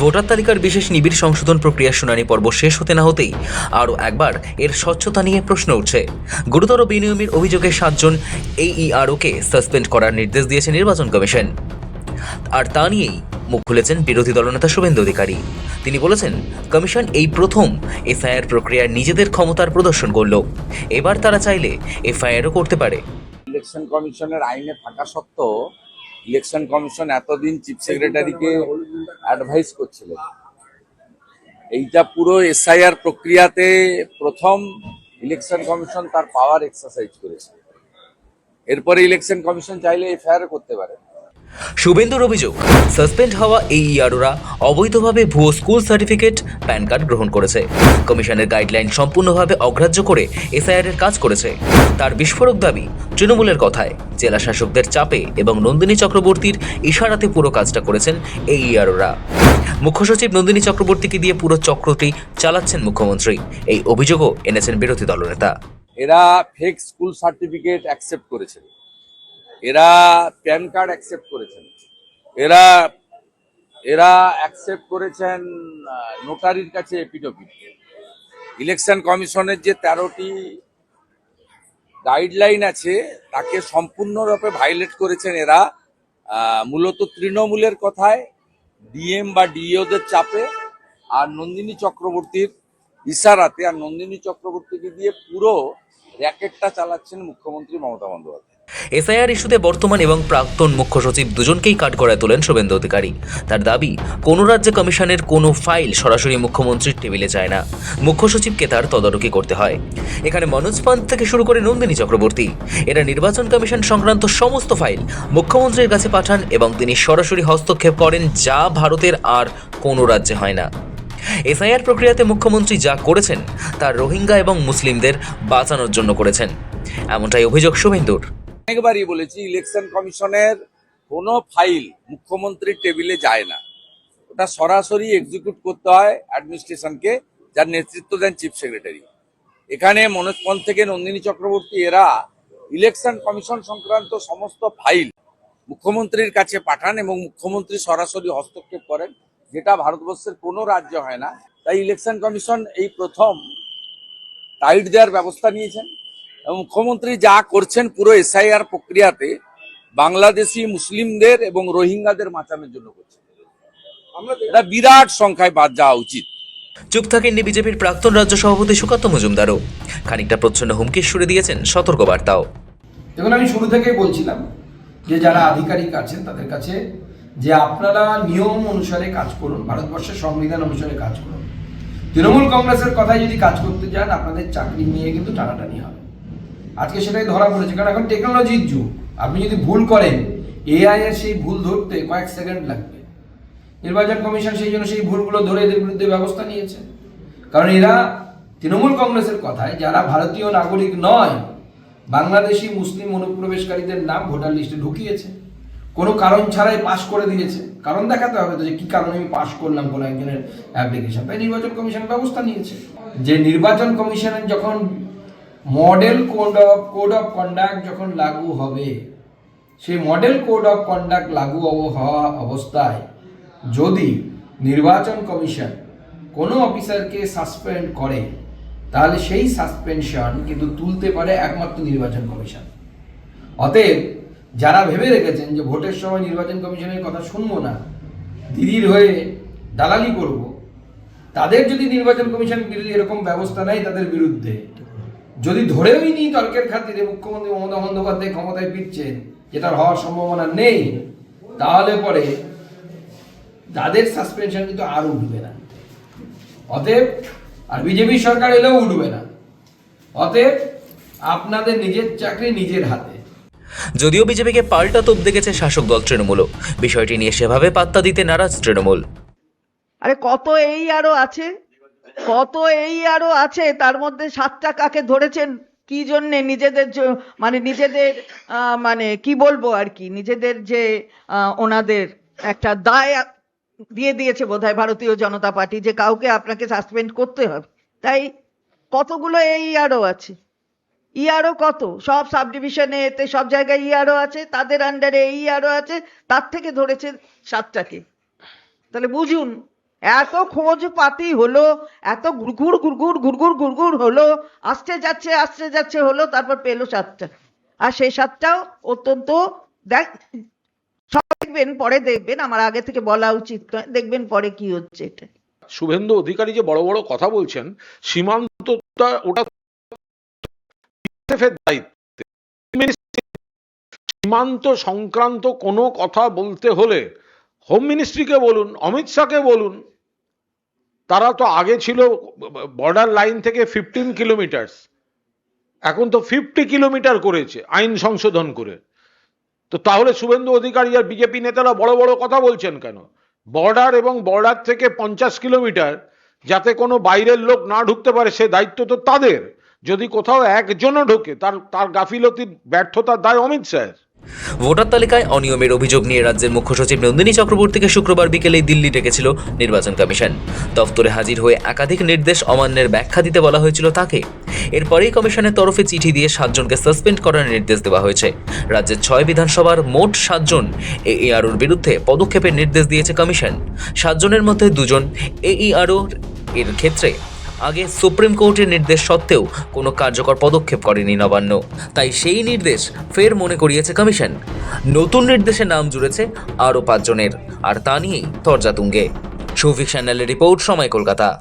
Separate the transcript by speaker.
Speaker 1: Voter তালিকার বিশেষ নিবিড় সংশোধন প্রক্রিয়ার শুনানি পর্ব শেষ হতে না হতেই আরও একবার এর স্বচ্ছতা নিয়ে প্রশ্ন উঠছে। গুরুতর বিনিয়মের অভিযোগে সাতজন এইইআরওকে সাসপেন্ড করার নির্দেশ দিয়েছে নির্বাচন কমিশন। আর তা নিয়েই মুখ খুলেছেন বিরোধী দলনেতা শুভেন্দু অধিকারী। তিনি বলেছেন, কমিশন এই প্রথম এফআইআর প্রক্রিয়ায় নিজেদের ক্ষমতার প্রদর্শন করল। এবার তারা চাইলে এফআইআরও করতে পারে।
Speaker 2: ইলেকশন কমিশনের আইনে থাকা সত্ত্বেও ইলেকশন কমিশন এতদিন চিফ সেক্রেটারিকে অ্যাডভাইস করছিলেন এইটা পুরো এসআইআর প্রক্রিয়াতে প্রথম ইলেকশন কমিশন তার পাওয়ার এক্সারসাইজ করেছে। এরপরে ইলেকশন কমিশন চাইলে এফআইআর করতে পারে।
Speaker 1: শুভেন্দুর অভিযোগ, সাসপেন্ড হওয়া এই ইয়ারোরা অবৈধভাবে ভুয়ো স্কুল সার্টিফিকেট, প্যান কার্ড গ্রহণ করেছে। কমিশনের গাইডলাইন সম্পূর্ণভাবে অগ্রাহ্য করে এসআইআর এর কাজ করেছে। তার বিস্ফোরক দাবি, তৃণমূলের কথায়, জেলা শাসকদের চাপে এবং নন্দিনী চক্রবর্তীর ইশারাতে পুরো কাজটা করেছেন এই ইয়ারোরা। মুখ্য সচিব নন্দিনী চক্রবর্তীকে দিয়ে পুরো চক্রটি চালাচ্ছেন মুখ্যমন্ত্রী। এই অভিযোগও এনেছেন বিরোধী দলনেতা।
Speaker 2: এরা ফেক স্কুল সার্টিফিকেট অ্যাকসেপ্ট করেছেন এরা প্যান কার্ড অ্যাকসেপ্ট করেছেন। এরা এরা অ্যাকসেপ্ট করেছেন নোটারির কাছে এপিডোপিট ইলেকশন কমিশনের যে তেরোটি গাইডলাইন আছে, তাকে সম্পূর্ণরূপে ভাইলেট করেছেন এরা মূলত তৃণমূলের কথায় ডিএম বা ডিওদের চাপে, আর নন্দিনী চক্রবর্তীর ইশারাতে, আর নন্দিনী চক্রবর্তীকে দিয়ে পুরো র্যাকেটটা চালাচ্ছেন মুখ্যমন্ত্রী মমতা বন্দ্যোপাধ্যায়।
Speaker 1: এসআইআর ইস্যুতে বর্তমান এবং প্রাক্তন মুখ্য সচিব দুজনকেই কাঠগড়ায় তোলেন শুভেন্দু অধিকারী। তার দাবি, কোনো রাজ্যে কমিশনের কোনো ফাইল সরাসরি মুখ্যমন্ত্রীর টেবিলে যায় না। মুখ্য সচিবকে তার তদারকি করতে হয়। এখানে মনোজ পান্ত থেকে শুরু করে নন্দিনী চক্রবর্তী। এরা নির্বাচন কমিশন সংক্রান্ত সমস্ত ফাইল মুখ্যমন্ত্রীর কাছে পাঠান এবং তিনি সরাসরি হস্তক্ষেপ করেন যা ভারতের আর কোনো রাজ্যে হয় না। এসআইআর প্রক্রিয়াতে মুখ্যমন্ত্রী যা করেছেন, তা রোহিঙ্গা এবং মুসলিমদের বাঁচানোর জন্য করেছেন। এমনটাই অভিযোগ শুভেন্দুর।
Speaker 2: অনেকবারই বলেছি ইলেকশন কমিশনের কোনো ফাইল মুখ্যমন্ত্রীর টেবিলে যায় না। ওটা সরাসরি এক্সিকিউট করতে হয় অ্যাডমিনিস্ট্রেশনকে যার নেতৃত্ব দেন চিফ সেক্রেটারি এখানে মনোজ পন্থ থেকে নন্দিনী চক্রবর্তী, এরা ইলেকশন কমিশন সংক্রান্ত সমস্ত ফাইল মুখ্যমন্ত্রীর কাছে পাঠান এবং মুখ্যমন্ত্রী সরাসরি হস্তক্ষেপ করেন, যেটা ভারতবর্ষের কোনো রাজ্য হয় না। তাই ইলেকশন কমিশন এই প্রথম টাইট দেওয়ার ব্যবস্থা নিয়েছেন। মুখ্যমন্ত্রী যা করছেন পুরো এসআইআর প্রক্রিয়াতে বাংলাদেশি মুসলিমদের এবং রোহিঙ্গাদের বাঁচানোর জন্য করছেন। এটা বিরাট সংখ্যায় বাদ যাওয়া উচিত।
Speaker 1: চুপ থাকেননি বিজেপির প্রাক্তন রাজ্য সভাপতি সুকান্ত মজুমদারও। খানিকটা প্রচ্ছন্ন হুমকির সুরে দিয়েছেন সতর্কবার্তাও।
Speaker 3: দেখুন আমি শুরু থেকেই বলছিলাম যে যারা আধিকারিক আছেন তাদের কাছে যে আপনারা নিয়ম অনুসারে কাজ করুন ভারতবর্ষের সংবিধান অনুসারে কাজ করুন। তৃণমূল কংগ্রেসের কথায় যদি কাজ করতে যান আপনাদের চাকরি নিয়ে কিন্তু টানাটানি হবে। আজকে সেটাই ধরা পড়েছে, কারণ এখন টেকনোলজির যুগ। আপনি যদি ভুল করেন এআই এর সেই ভুল ধরতে কয়েক সেকেন্ড লাগবে। নির্বাচন কমিশন সেই জন্য সেই ভুলগুলো ধরে এদের বিরুদ্ধে ব্যবস্থা নিয়েছে। কারণ এরা তৃণমূল কংগ্রেসের কথায়, যারা ভারতীয় নাগরিক নয়, বাংলাদেশি মুসলিম অনুপ্রবেশকারীদের নাম ভোটার লিস্টে ঢুকিয়েছে। কোনো কারণ ছাড়াই পাশ করে দিয়েছে। কারণ দেখাতে হবে তো যে কী কারণে আমি পাশ করলাম কোনো একজনের অ্যাপ্লিকেশন তাই নির্বাচন কমিশন ব্যবস্থা নিয়েছে। যে নির্বাচন কমিশনের যখন model code of code of conduct যখন লাগু হবে, সেই মডেল কোড অফ কন্ডাক্ট লাগু হওয়া অবস্থায় যদি নির্বাচন কমিশন কোনো অফিসারকে সাসপেন্ড করে, তাহলে সেই সাসপেনশন কিন্তু তুলতে পারে একমাত্র নির্বাচন কমিশন। অতএব যারা ভেবে রেখেছেন যে ভোটের সময় নির্বাচন কমিশনের কথা শুনব না দিদির হয়ে দালালি করব, তাদের যদি নির্বাচন কমিশন এরকম ব্যবস্থা নেয় তাদের বিরুদ্ধে যদি ধরেওই নি তর্কের খাতিরে মুখ্যমন্ত্রী মমতা বন্দ্যোপাধ্যায় ক্ষমতায় ফিরছেন যেটার হওয়ার সম্ভাবনা নেই তাহলে পরে তাদের সাসপেনশন কিন্তু আর উঠবে না। অতএব আর বিজেপি সরকার এলেও উঠবে না। অতএব আপনাদের নিজের চাকরি নিজের হাতে।
Speaker 1: যদিও বিজেপিকে পাল্টা তোপ দেখেছে শাসক দল তৃণমূলও বিষয়টি নিয়ে সেভাবে পাত্তা দিতে নারাজ তৃণমূল।
Speaker 4: আরে কত এই আরও আছে? কত এই আরও আছে, তার মধ্যে সাতটা কাকে ধরেছেন? কি জন্যে নিজেদের মানে নিজেদের মানে কি বলব আর কি, নিজেদের যে ওনাদের একটা দায় দিয়ে দিয়েছে বোধহয় ভারতীয় জনতা পার্টি যে কাউকে আপনাকে সাসপেন্ড করতে হবে। তাই কতগুলো এই আরও আছে? ইয়ারও কত? সব সাব ডিভিশনে এতে সব জায়গায় ইয়ারও আছে, তাদের আন্ডারে এই আরও আছে, তার থেকে ধরেছে সাতটাকে। তাহলে বুঝুন এত খোঁজ পাতি হলো, এত গুড়গুড় গুড়গুড় গুড়গুড় গুড়গুড় হলো আসতে যাচ্ছে আসতে যাচ্ছে হলো, তারপর পেল সাতটা। আর সেই সাতটাও অত্যন্ত দেখ, সব দেখবেন, পরে দেখবেন, আমার আগে থেকে বলা উচিত দেখবেন পরে কি হচ্ছে এটা।
Speaker 5: শুভেন্দু অধিকারী যে বড় বড় কথা বলছেন, সীমান্তটা ওটা সীমান্ত সংক্রান্ত কোনো কথা বলতে হলে হোম মিনিস্ট্রিকে বলুন, অমিত শাহকে বলুন তারা তো আগে ছিল বর্ডার লাইন থেকে ফিফটিন কিলোমিটার্স এখন তো ফিফটি কিলোমিটার করেছে, আইন সংশোধন করে। তো তাহলে শুভেন্দু অধিকারী আর বিজেপি নেতারা বড় বড় কথা বলছেন কেন? বর্ডার এবং বর্ডার থেকে পঞ্চাশ কিলোমিটার যাতে কোনো বাইরের লোক না ঢুকতে পারে, সে দায়িত্ব তো তাদের। যদি কোথাও একজনও ঢোকে, তার তার গাফিলতির ব্যর্থতার দায় অমিত শাহের।
Speaker 1: ভোটার তালিকায় অনিয়মের অভিযোগ নিয়ে রাজ্যের মুখ্য সচিব নন্দিনী চক্রবর্তীকে শুক্রবার বিকেলেই দিল্লি ডেকেছিল নির্বাচন কমিশন। দফতরে হাজির হয়ে একাধিক নির্দেশ অমান্যের ব্যাখ্যা দিতে বলা হয়েছিল তাকে। এরপরেই কমিশনের তরফে চিঠি দিয়ে সাতজনকে সাসপেন্ড করার নির্দেশ দেওয়া হয়েছে। রাজ্যের ছয় বিধানসভার মোট সাতজন এইআরওর বিরুদ্ধে পদক্ষেপের নির্দেশ দিয়েছে কমিশন। সাতজনের মধ্যে দুজন এ এইআরও এর ক্ষেত্রে আগে সুপ্রিম কোর্টের নির্দেশ সত্ত্বেও কোনো কার্যকর পদক্ষেপ করেনি নবান্ন। তাই সেই নির্দেশ ফের মনে করিয়েছে কমিশন। নতুন নির্দেশে নাম জুড়েছে আরও পাঁচজনের, আর তা নিয়েই তর্জাতুঙ্গে তুঙ্গে। শৌফিক রিপোর্ট সময় কলকাতা।